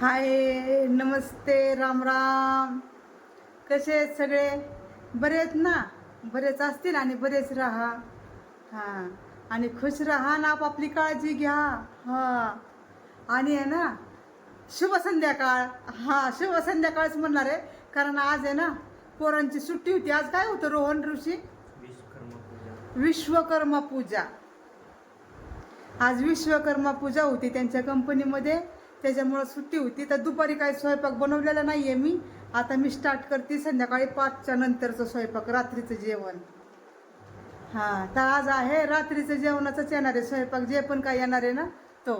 हाय नमस्ते राम राम. कसे आहेत सगळे? बरे आहेत ना? बरेच असतील आणि बरेच राहा. हां. आणि खुश राहा ना आपापली काळजी घ्या. हां. आणि आहे ना शुभ संध्याकाळ. हां शुभ संध्याकाळच म्हणणार आहे. कारण आज आहे ना पोरांची सुट्टी होती. आज काय होतं रोहन ऋषी? विश्वकर्मा पूजा. आज विश्वकर्मा पूजा होती त्यांच्या कंपनीमध्ये त्याच्यामुळं सुट्टी होती. तर दुपारी काही स्वयंपाक बनवलेला नाही आहे मी. आता मी स्टार्ट करते संध्याकाळी पाचच्या नंतरचं स्वयंपाक रात्रीचं जेवण. हां तर आज आहे रात्रीचं जेवणाचंच येणार आहे स्वयंपाक. जे पण काय येणार आहे ना तो.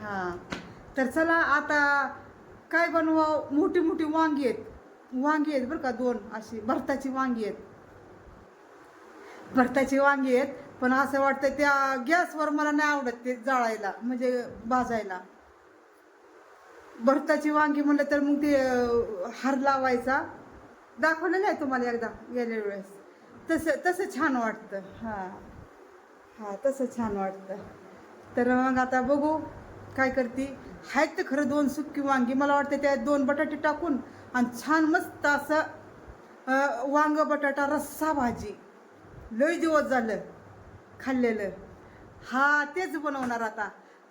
हां. तर चला आता काय बनवा मोठी मोठी वांगी आहेत. वांगी आहेत बरं का दोन अशी. भरताची वांगी आहेत. भरताची वांगी आहेत. पण असं वाटतं त्या गॅसवर मला नाही आवडत ते जाळायला म्हणजे भाजायला. भरताची वांगी म्हणलं तर मग ते हार लावायचा. दाखवलेलं आहे तुम्हाला एकदा गेल्या वेळेस. तसं तसं छान वाटतं. हां. हां तसं छान वाटतं. तर मग आता बघू काय करते. आहेत तर खरं दोन सुक्की वांगी. मला वाटतं त्या दोन बटाटे टाकून आणि छान मस्त असं वांग बटाटा रस्सा भाजी. लय दिवस झालं खाल्लेलं. हा तेच बनवणार आता.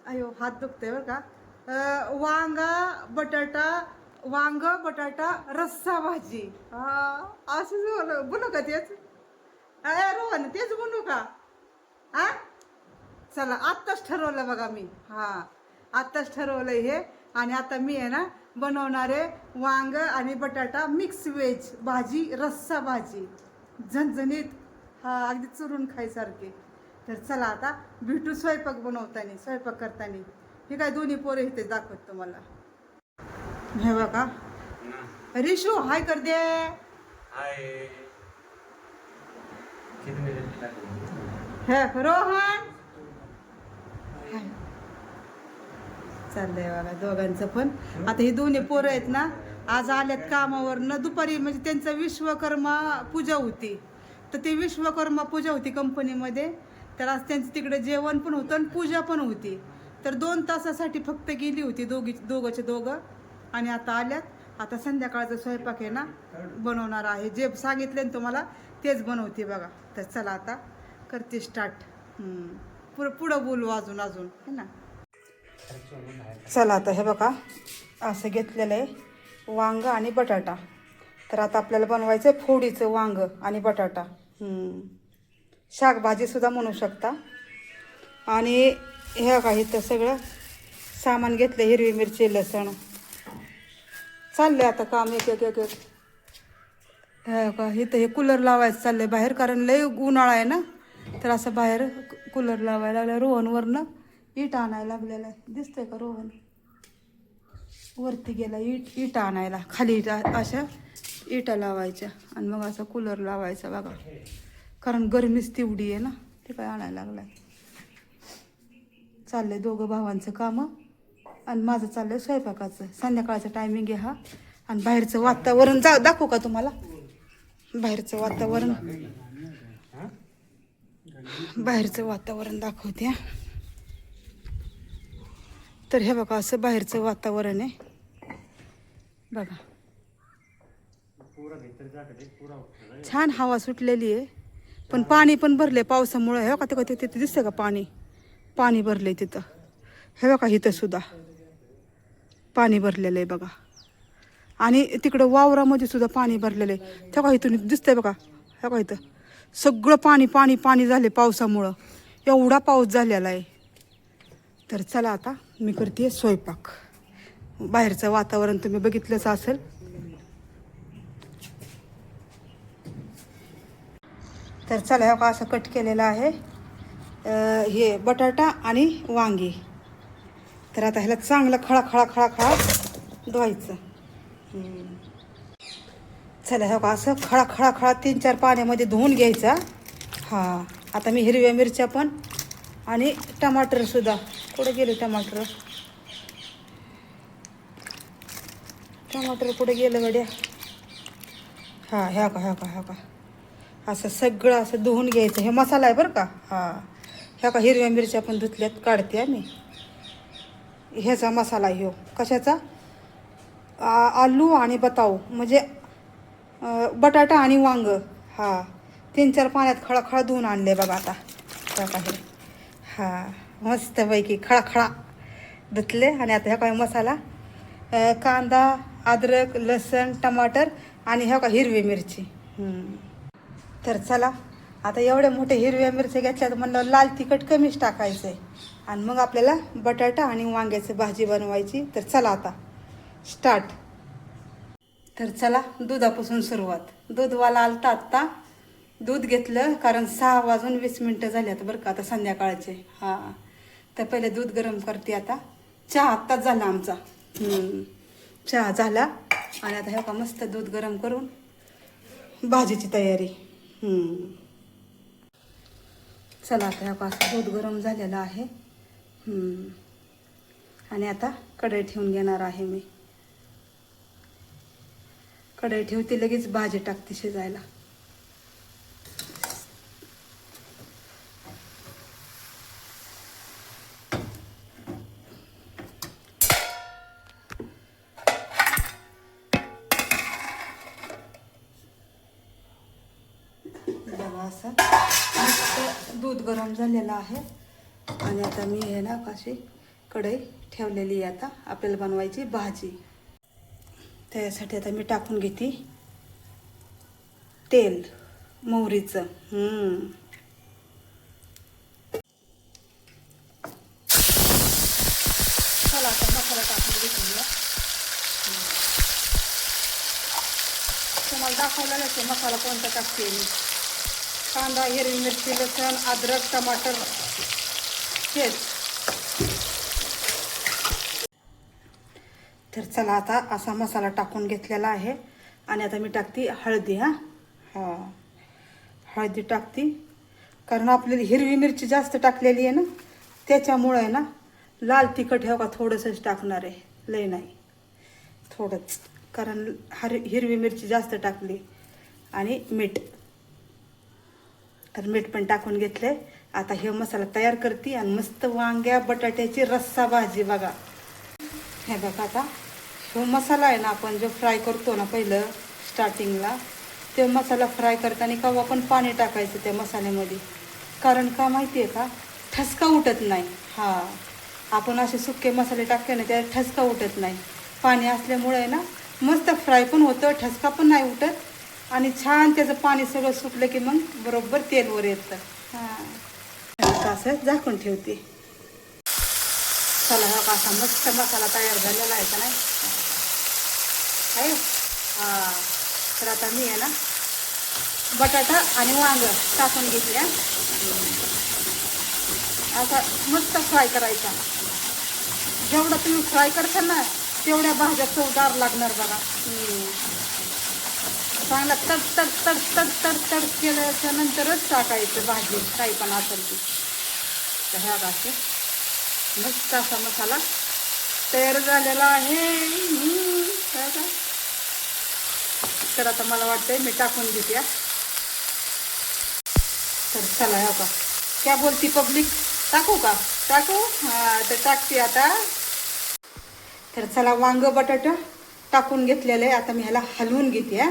अयो हात दुखतंय बरं का. वांगा बटाटा वांग बटाटा रस्सा भाजी. हा असंच बनव बनू का तेच? अरे रोहन तेच बनवू का? हा? चला आत्ताच ठरवलं बघा मी. हा आत्ताच ठरवलं हे. आणि आता मी आहे ना बनवणारे वांग आणि बटाटा मिक्स व्हेज भाजी रस्सा भाजी. झणझणीत. हा अगदी चुरून खायसारखे. तर चला आता भेटू स्वयंपाक बनवताना स्वयंपाक करताना. हे काय दोन्ही पोरं इथे दाखवत तुम्हाला? हे बघा. रिशू हाय कर दे. हे रोहन. चाललंय बघा दोघांचं पण. आता ही दोन्ही पोरं आहेत ना आज आल्यात कामावरनं. दुपारी म्हणजे त्यांचं विश्वकर्मा पूजा होती. तर ती विश्वकर्मा पूजा होती कंपनीमध्ये तर आज त्यांचं तिकडे जेवण पण होतं आणि पूजा पण होती. तर दोन तासासाठी फक्त गेली होती दोघी दोघंचे दोघं. आणि आता आल्यात. आता संध्याकाळचा स्वयंपाक आहे ना बनवणार आहे. जे सांगितले ना तुम्हाला तेच बनवते बघा. तर चला आता करते स्टार्ट पुढं पुढं बोलू अजून अजून. है ना? चला आता हे बघा. असं घेतलेलं आहे. वांग आणि बटाटा. तर आता आपल्याला बनवायचं आहे फोडीचं वांग आणि बटाटा. शाकभाजीसुद्धा म्हणू शकता. आणि हे काही तर सगळं सामान घेतलं हिरवी मिरची लसण. चाललं आता काम एक एक एक एक. हे का इथं हे कूलर लावायचं चाललं आहे बाहेर कारण लय उन्हाळा आहे ना? तर असं बाहेर कूलर लावायला लागला रोहनवरनं ईट आणायला लागलेला आहे. दिसतंय का रोहन? वरती गेला ईट ईट आणायला. खाली इटा अशा इटा लावायच्या आणि मग असा कूलर लावायचा बघा. कारण गरमीच तेवढी आहे ना ते काय आणायला चाललं आहे दोघं भावांचं कामं. आणि माझं चाललं आहे स्वयंपाकाचं. संध्याकाळचं टायमिंग आहे हा. आणि बाहेरचं वातावरण जा दाखवू का तुम्हाला? बाहेरचं वातावरण. बाहेरचं वातावरण दाखवते हा. तर हे बघा असं बाहेरचं वातावरण आहे. बघा. छान हवा सुटलेली आहे. पण पाणी पण भरले पावसामुळं. हे का तिथं तिथे तिथे दिसतं का पाणी? पाणी भरलंय तिथं. हे बघा इथं सुद्धा. पाणी भरलेलं आहे बघा. आणि तिकडं वावरामध्ये सुद्धा पाणी भरलेलं आहे तेव्हा इथून दिसतंय बघा. हे बघा इथं. सगळं पाणी पाणी पाणी झाले पावसामुळं. एवढा पाऊस झालेला आहे. तर चला आता मी करते स्वयंपाक. बाहेरचं वातावरण तुम्ही बघितलंच असेल. तर चला हे बघा असं कट केलेलं आहे. हे बटाटा आणि वांगी. तर आता ह्याला चांगलं खळा खळा खळा खळा धुवायचं. चला हो का असं खळा खळा खळा तीन चार पाण्यामध्ये धुवून घ्यायचा. हां आता मी हिरव्या मिरच्या पण आणि टमाटरसुद्धा कुठे गेले टमाटर? टमाटर कुठे गेलं गड्या? हां ह्या का ह्या का ह्या का असं सगळं असं धुवून घ्यायचं. हे मसाला आहे बरं का? हां. ह्या का हिरव्या मिरच्या पण धुतल्यात काढते मी ह्याचा मसाला ह्यो. कशाचा? आलू आणि बताऊ म्हणजे बटाटा आणि वांग. हा. तीन चार पाण्यात खळाखळा धुवून आणले बघा आता. ह्या काही हा. मस्तपैकी खळाखळा धुतले. आणि आता ह्या काय मसाला? कांदा अद्रक लसण टमाटर आणि ह्या का हिरवी मिरची. तर चला आता एवढ्या मोठ्या हिरव्या मिरच्या घेतल्या तर म्हणलं लाल तिखट कमीच टाकायचं आहे आणि मग आपल्याला बटाटा आणि वांग्याची भाजी बनवायची. तर चला आता. स्टार्ट तर चला दुधापासून सुरुवात. दूधवाला आलता आत्ता. दूध घेतलं कारण सहा वाजून वीस मिनटं झाली आता बरं का आता संध्याकाळचे. हां. तर पहिले दूध गरम करते आता. चहा आत्ताच झाला आमचा. चहा झाला. आणि आता हे का मस्त दूध गरम करून भाजीची तयारी. हम्म. चला आता ह्या असं दूध गरम झालेलं आहे. आणि आता कढई ठेवून घेणार आहे मी. कढई ठेवते लगेच भाजी टाकते शिजायला. गरम झालेला आहे. आणि आता मी हे ना कशी कढई ठेवलेली आहे आता. आपल्याला बनवायची भाजी. त्यासाठी आता मी टाकून घेते. तेल मोहरीचं. चला आता मसाला टाकून घेतलेला तुम्हाला दाखवलेलं ते मसाला कोणता टाकते मी. कांदा हिरवी मिरची लसण अद्रक टमाटर. हेच. तर चला आता असा मसाला टाकून घेतलेला आहे. आणि आता मी टाकते हळदी हां. हां. हळदी टाकते. कारण आपल्याला हिरवी मिरची जास्त टाकलेली आहे ना त्याच्यामुळं आहे ना लाल तिखट हे का थोडंसंच टाकणार आहे. लय नाही. थोडंच. कारण हर हिरवी मिरची जास्त टाकली. आणि मीठ. तर मीठ पण टाकून घेतलंय. आता हे मसाला तयार करते आणि मस्त वांग्या बटाट्याची रस्सा भाजी बघा. हे बघा आता. तो मसाला आहे ना आपण जो फ्राय करतो ना पहिलं स्टार्टिंगला ते मसाला फ्राय करताना केव्हा पण पाणी टाकायचं त्या मसाल्यामध्ये. कारण का माहिती आहे का? ठसका उठत नाही. हां. आपण असे सुके मसाले टाकले ना त्याला ठसका उठत नाही. पाणी असल्यामुळे ना मस्त फ्राय पण होतं ठसका पण नाही उठत. आणि छान त्याचं पाणी सगळं सुकलं की मग बरोबर तेलवर येतं. हां. आता असं झाकून ठेवते. चला हा असा मस्त मसाला तयार झालेला आहे का नाही? आहे? हा. तर आता मी आहे ना बटाटा आणि वांग टाकून घेतल्या असा मस्त फ्राय करायचा. जेवढा तुम्ही फ्राय करता ना तेवढ्या भाज्या चवदार लागणार बघा. चांगला तड तड तड तड तड तड केल्याच्या नंतरच टाकायचं भाजी काही पण असेल ती. तर ह्या असं मस्त असा मसाला तयार झालेला आहे. तर आता मला वाटतंय मी टाकून घेते. तर चला ह्या का क्या बोलती पब्लिक? टाकू का? टाकू? हा तर टाकते आता. तर चला वांग बटाटा टाकून घेतलेलं आहे. आता मी ह्याला हलवून घेते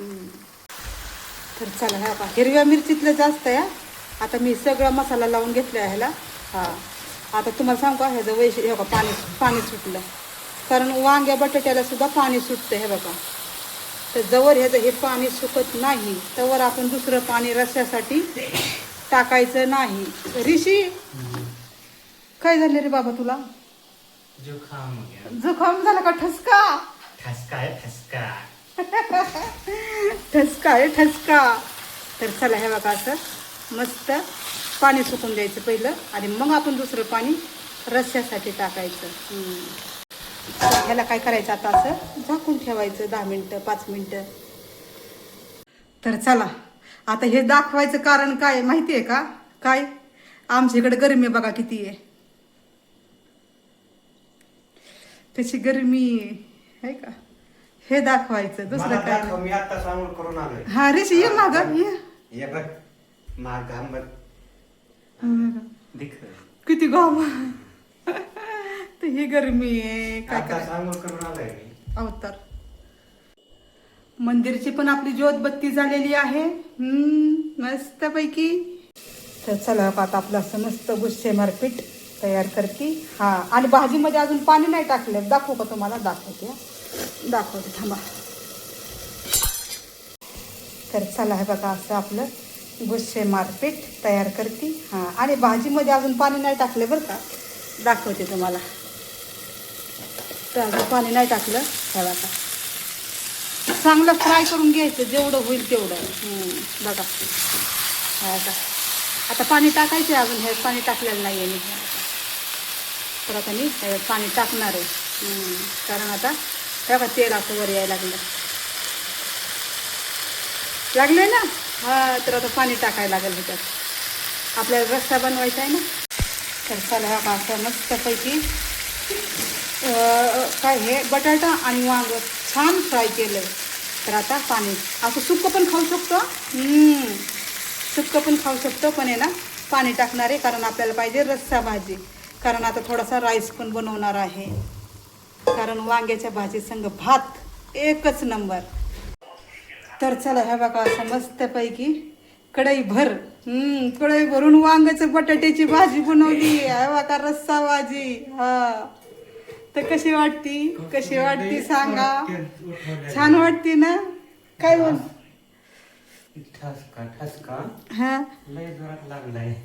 तर चला ह्या हिरव्या मिरचीतलं जास्त आहे. आता मी सगळा मसाला लावून घेतला ह्याला. हां. आता तुम्हाला सांगू का ह्याचं वैश हे बघा पाणी पाणी सुटलं. कारण वांग्या बटाट्याला सुद्धा पाणी सुटतं हे बघा. तर जवळ ह्याचं हे पाणी सुकत नाही. तवर आपण दुसरं पाणी रस्स्यासाठी टाकायचं नाही. ऋषी काय झालं रे बाबा तुला? जुखाम हो झाला का? ठसका? ठसका ठसका. ठसका आहे ठसका. तर चला हे बघा असं मस्त पाणी सुकून द्यायचं पहिलं आणि मग आपण दुसरं पाणी रस्स्यासाठी टाकायचं. ह्याला काय करायचं आता असं? झाकून ठेवायचं दहा मिनटं पाच मिनटं. तर चला आता हे दाखवायचं कारण काय माहिती आहे का? काय? आमच्या इकडे गरमी बघा किती आहे. कशी गरमी आहे का? हे दाखवायचं दुसरं मला काय? दाखव, मी आता सांगून करून आलोय. हा ऋषी ये माग ये. बघ माग बघ. दिख. किती गाव तर ही गरमी आहे काय आता काय सांगून करून आलोय मी. अवतार. मंदिरची पण आपली ज्योत बत्ती झालेली आहे. हम्म मस्तपैकी. तर चला आता आपलं असं मस्त गुस्से मारपीठ तयार करते. हा आणि भाजीमध्ये अजून पाणी नाही टाकलं. दाखवू का तुम्हाला? दाखवते. दाखवते थांबा. तर चला हे बघा असं आपलं गुस्से मारपीट तयार करते. हां आणि भाजीमध्ये अजून पाणी नाही टाकलं बरं का? दाखवते तुम्हाला. तर अजून पाणी नाही टाकलं हे बघा. चांगलं फ्राय करून घ्यायचं जेवढं होईल तेवढं. बघा. का आता पाणी टाकायचं आहे अजून हे पाणी टाकलेलं नाही आहे मी. तर आता मी पाणी टाकणार आहे. कारण आता बघा तेल असं वर यायला लागलं. लागले ना? हा तर आता पाणी टाकायला लागेल ह्याच्यात. आपल्याला रस्सा बनवायचा आहे ना? तर चला हा असं मस्तपैकी काय हे बटाटा आणि वांग छान फ्राय केलं तर आता पाणी. असं सुकं पण खाऊ शकतो सुक्कं पण खाऊ शकतो पण आहे ना? पाणी टाकणार आहे कारण आपल्याला पाहिजे रस्सा भाजी. कारण आता थोडासा राईस पण बनवणार आहे. कारण वांग्याच्या भाजी संग भात एकच नंबर. तर चला ह्या बघा असं मस्तपैकी कढई भर हम्म कढई भरून वांग्याचं बटाट्याची भाजी बनवली. ह्या बघा रस्सा भाजी हा. तर कशी वाटती? कशी वाटती सांगा? छान वाटती ना? काय बोल हा?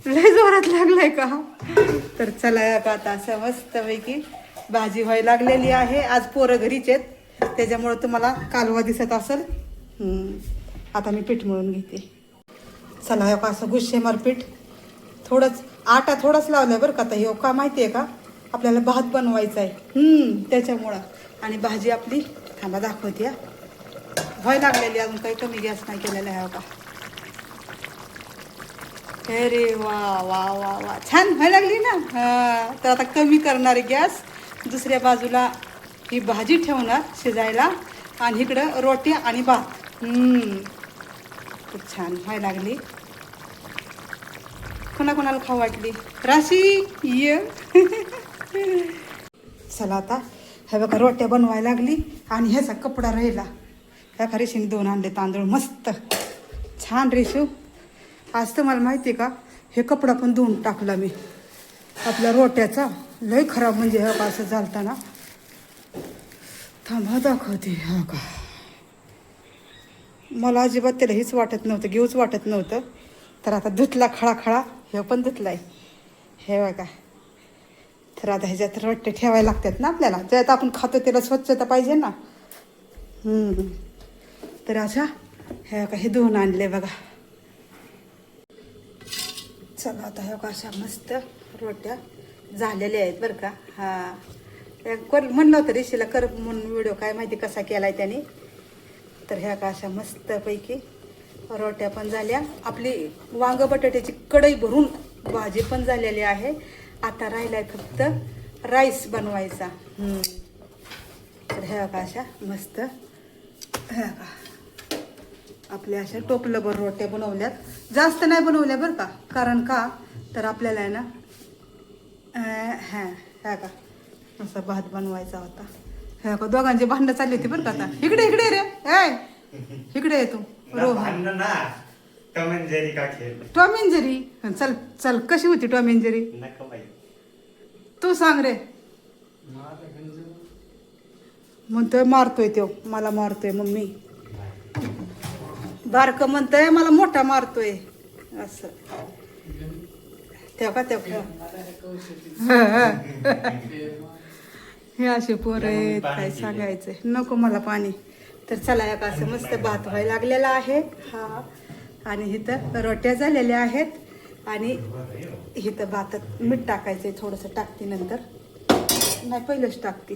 लय जोरात लागलाय. का? तर चला का आता असं मस्तपैकी भाजी व्हायला लागलेली आहे. आज पोरं घरीच आहेत. त्याच्यामुळं तुम्हाला कालवा दिसत असेल. आता मी पीठ मळून घेते. चला हे का असं गुस्सेमार पीठ थोडंच आटा थोडाच लावलाय बरं का आता. हे का माहिती आहे का? आपल्याला भात बनवायचा आहे त्याच्यामुळं. आणि भाजी आपली थांबा दाखवते हा. व्हाय लागलेली अजून काही कमी गॅस नाही केलेला आहे हो का? अरे वा वा वा वा. छान व्हायला लागली ना? हा. तर आता कमी करणार गॅस. दुसऱ्या बाजूला ही भाजी ठेवणार शिजायला. आणि इकडं रोटी आणि भात. खूप छान व्हायला लागली. कोणाकोणाला खाऊ वाटली? राशी ये. चला आता. हे बघा रोट्या बनवायला लागली आणि ह्याचा कपडा राहिला. ह्या का रेशीने दोन आणले तांदूळ. मस्त. छान रेशू. आज तर मला माहिती आहे का हे कपडा पण धुवून टाकला मी. आपल्या रोट्याचा लय खराब म्हणजे हा का असं झालता ना थांबा दाखवते हा का. मला अजिबात त्याला हेच वाटत नव्हतं घेऊच वाटत नव्हतं. तर आता धुतला खळाखळा हे पण धुतलाय. हे बघा. तर आता ह्याच्यात रोट्टे ठेवायला लागतात ना आपल्याला. ज्यात आपण खातो त्याला स्वच्छता पाहिजे ना. तर अशा हे का हे धुवून आणले बघा. चला आता ह्या का अशा मस्त रोट्या झालेल्या आहेत बरं का. हां. कर म्हणलं होतं ऋषीला कर म्हणून व्हिडिओ काय माहिती कसा केला आहे त्याने. तर ह्या का अशा मस्तपैकी रोट्या पण झाल्या. आपली वांग बटाट्याची कढई भरून भाजी पण झालेली आहे. आता राहिलाय फक्त राईस बनवायचा. तर ह्या का अशा मस्त ह्या का. आपल्या अशा टोपलंभर रोट्या बनवल्यात. जास्त नाही बनवल्या बरं का? कारण का? तर आपल्याला आहे ना हा ह्या का? असा भात बनवायचा होता. ह्या का? दोघांची भांडणं चालली होती बरं का आता? इकडे इकडे रे. ए इकडे ये तू. रोहन टॉम अँड जेरी चल चल कशी होती टॉम एंड जेरी? नका बाई. तू सांग रे. म्हणतोय मारतोय तो. मला मारतोय मम्मी. बारक म्हणतंय मला मोठा मारतोय. असं. तेव्हा का तेव्हा हे असे पोर आहेत काय सांगायचंय. नको मला पाणी. तर चला एक असं मस्त भात व्हायला लागलेला आहे. हा. आणि इथं रोट्या झालेल्या आहेत. आणि इथं भातात मीठ टाकायचंय थोडंसं टाकते नंतर. नाही पहिलंच टाकते.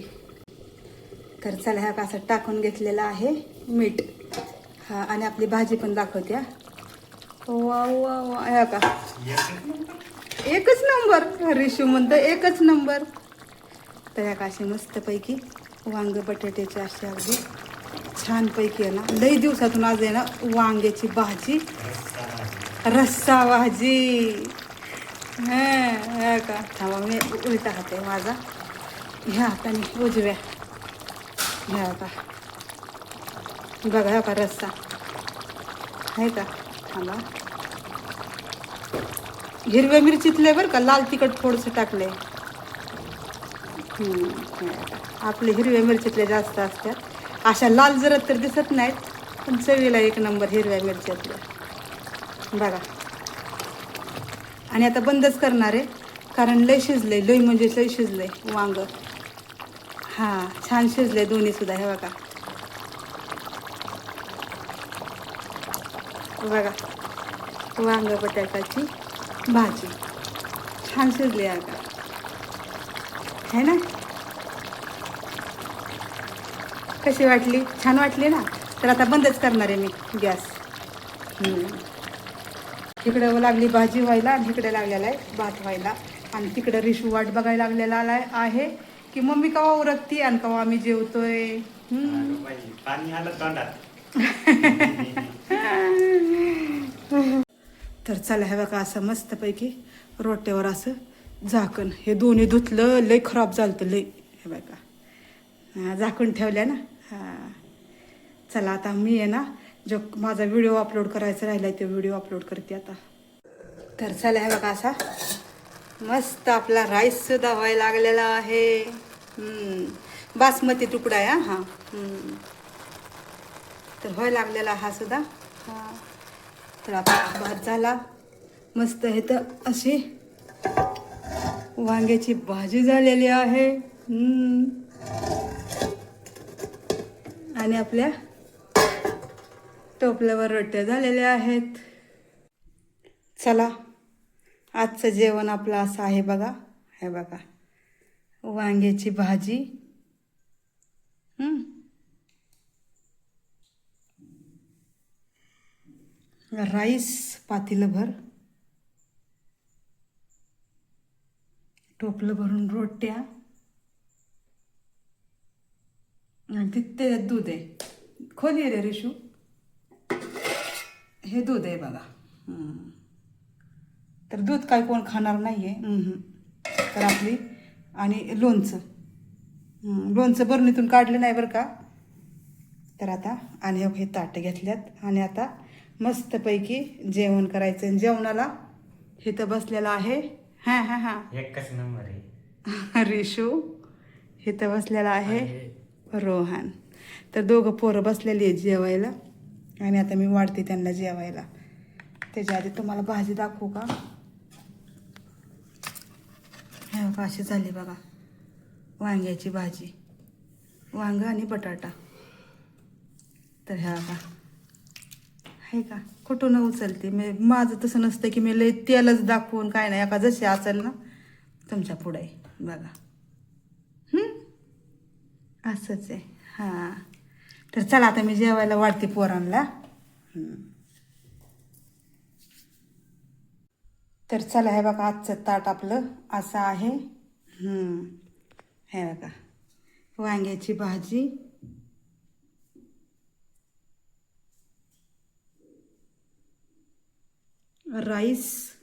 तर चला ह्या असं टाकून घेतलेलं आहे मीठ. हा आणि आपली भाजी पण दाखवते वा वा वा ह्या का एकच नंबर. रिशू म्हणतं एकच नंबर. तर ह्या का अशी मस्तपैकी वांग बटाट्याची अशी अगदी छानपैकी आहे ना लई दिवसातून आज आहे ना वांग्याची भाजी. रस्सा भाजी. हां ह्या का थांबा मी उलटा हात आहे माझा. ह्या हाताने उजव्या. ह्या का बघा हा का रस्सा आहे का? थांबा. हिरव्या मिरचीतले बरं का लाल तिखट थोडंसं टाकले आपले हिरव्या मिरचीतले जास्त असतात. अशा लाल जरत तर दिसत नाहीत पण चवीला एक नंबर हिरव्या मिरच्यातल्या बघा. आणि आता बंदच करणार आहे कारण लय शिजलंय लय म्हणजे लय शिजलंय वांग. हां छान शिजले दोन्ही सुद्धा हे बघा. बघा वांग बटाट्याची भाजी. छान शिजली आहे का है ना? कशी वाटली? छान वाटली ना? तर आता बंदच करणार आहे मी गॅस. इकडे लागली भाजी व्हायला आणि इकडे लागलेला आहे भात व्हायला. आणि तिकडे रिशू वाट बघायला लागलेला आहे की मम्मी कवा उरकती आणि कवा आम्ही जेवतोय? पाणी आलं तोंडात. तर चला हे बघा असं मस्तपैकी रोट्यावर असं झाकण. हे दोन्ही धुतलं लय खराब झालं लय. हे बघा. झाकण ठेवल्या ना? हां. चला आता मी आहे ना जो माझा व्हिडिओ अपलोड करायचा राहिला आहे तो व्हिडिओ अपलोड करते आता. तर चला हे बघा असा मस्त आपला राईससुद्धा व्हायला लागलेला आहे. बासमती तुकडा आहे हां. तर व्हायला लागलेला हा सुद्धा. हां. तर आपला भात झाला. मस्त आहे तर अशी वांग्याची भाजी झालेली आहे. आणि आपल्या टोपल्यावर रोट्या झालेल्या आहेत. चला आजचं जेवण आपलं असं आहे बघा. हे बघा. वांग्याची भाजी. राईस पातेलंभर टोपलं भरून रोट्या. आणि तिथे दूध आहे. खोली रे रिशू. हे दूध आहे बघा. तर दूध काय कोण खाणार नाही आहे तर आपली आणि लोणचं. लोणचं बरणीतून काढलं नाही बरं का? तर आता आणि हे ताटं घेतल्यात. आणि आता मस्तपैकी जेवण करायचं आणि जेवणाला इथं बसलेला आहे. हां हां हां. एकच नंबर आहे. रिशू इथं बसलेला आहे. रोहन. तर दोघं पोरं बसलेली आहेत जेवायला. आणि आता मी वाढते त्यांना जेवायला. त्याच्या आधी तुम्हाला भाजी दाखवू का? हे बघा अशी झाली बघा. वांग्याची भाजी. वांग आणि बटाटा. तर ह्या बघा. आहे का? कुठून उचलते. मी माझं तसं नसतं की मी लय तेलच दाखवून काय नाही एका जशी असेल ना तुमच्यापुढे बघा. असंच आहे. हां. तर चला आता मी जेवायला वाढते पोरांना तर चला हे बघा आजचं ताट आपलं असं आहे. हे बघा. वांग्याची भाजी. राईस.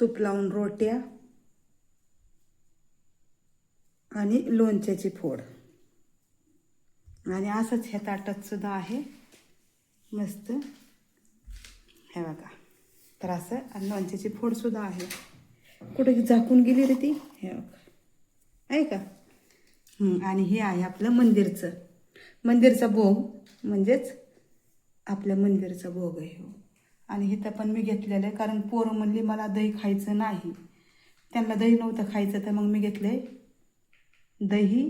तूप लावून रोट्या. आणि लोणच्याची फोड. आणि असंच ह्या ताटात सुद्धा आहे. मस्त. हे बघा. तर असं आणि लोणच्याची फोडसुद्धा आहे. कुठे झाकून गेली रे ती? हे बघा. आहे का? आणि हे आहे आपलं मंदिरचं. मंदिरचा भोग. म्हणजेच आपल्या मंदिरचा भोग आहे हो. आणि इथं पण मी घेतलेलं आहे कारण पोरं म्हणली मला दही खायचं नाही. त्यांना दही नव्हतं खायचं तर मग मी घेतले दही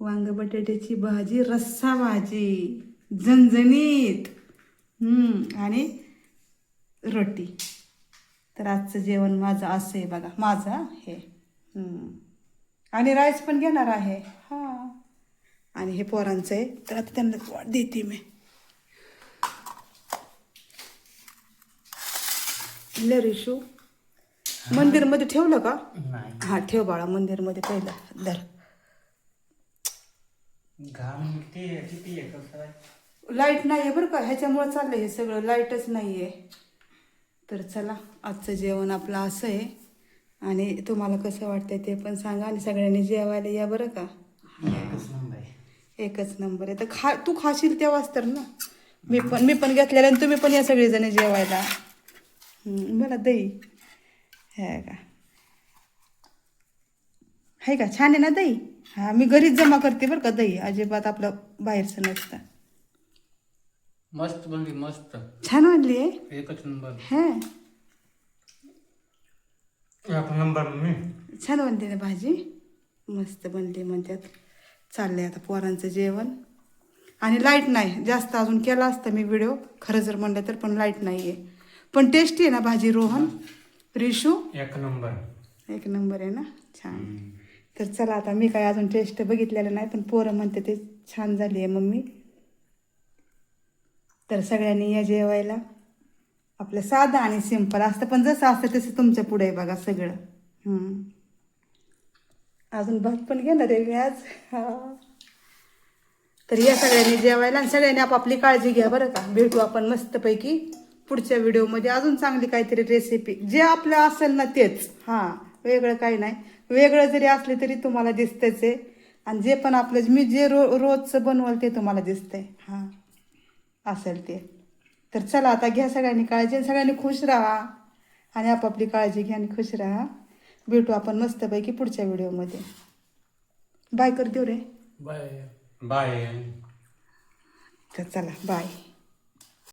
वांग बटाट्याची भाजी रस्सा भाजी झणझणीत हम्म, आणि रोटी. तर आजचं जेवण माझं असं आहे बघा माझं हे. आणि राईस पण घेणार आहे. हां. आणि हे पोरांचं आहे. तर आता त्यांना वाट देते मी. ले रिशू. मंदिरमध्ये ठेवलं का? हा ठेव बाळा मंदिरमध्ये पहिलं. धर. आहे? लाइट नाही आहे? बरं का? ह्याच्यामुळं चाललंय हे सगळं. लाईटच नाही आहे तर चला आजचं जेवण आपलं असं आहे. आणि तुम्हाला कसं वाटतंय ते पण सांगा आणि सगळ्यांनी जेवायला या बरं का? एकच नंबर आहे. तर खा तू खाशील तेव्हाच तर ना. मी पण मी पण घेतलेलं आणि तुम्ही पण या सगळेजण जेवायला. मला दही. हे का? आहे का? छान आहे ना दही? हा मी घरीच जमा करते बरं का दही. अजिबात आपलं बाहेरचं नसतं. मस्त बनली मस्त. छान वाटली आहे? एकच नंबर. हा. नंबर मी. छान बनली ना भाजी. मस्त बनली म्हणतात. चाललंय आता पोरांचं जेवण. आणि लाइट नाही. जास्त अजून केला असता मी व्हिडिओ खरं जर म्हणलं तर पण लाइट नाही आहे पण टेस्टी आहे ना भाजी रोहन? रिशू? एक नंबर. एक नंबर आहे ना? छान. तर चला आता मी काय अजून टेस्ट बघितलेलं नाही पण पोरं म्हणते ते छान झाली आहे मम्मी. तर सगळ्यांनी या जेवायला. आपलं साधं आणि सिंपल असतं पण जसं असतं तसं तुमच्यापुढे बघा सगळं. अजून भात पण घेणार आहे मी आज. हा. तर या सगळ्यांनी जेवायला आणि सगळ्यांनी आपापली काळजी घ्या बरं का. भेटू आपण मस्तपैकी पुढच्या व्हिडिओमध्ये. अजून चांगली काहीतरी रेसिपी जे आपलं असेल ना तेच. हां वेगळं काही नाही. वेगळं जरी असले तरी तुम्हाला दिसतंच आहे. आणि जे पण आपलं मी जे रो रोजचं बनवलं ते तुम्हाला दिसतंय. हां असेल ते. तर चला आता घ्या सगळ्यांनी काळजी आणि सगळ्यांनी खुश राहा. आणि आपापली काळजी घ्या आणि खुश राहा. भेटू आपण मस्तपैकी पुढच्या व्हिडिओमध्ये. बाय कर देऊ रे. बाय बाय तर चला बाय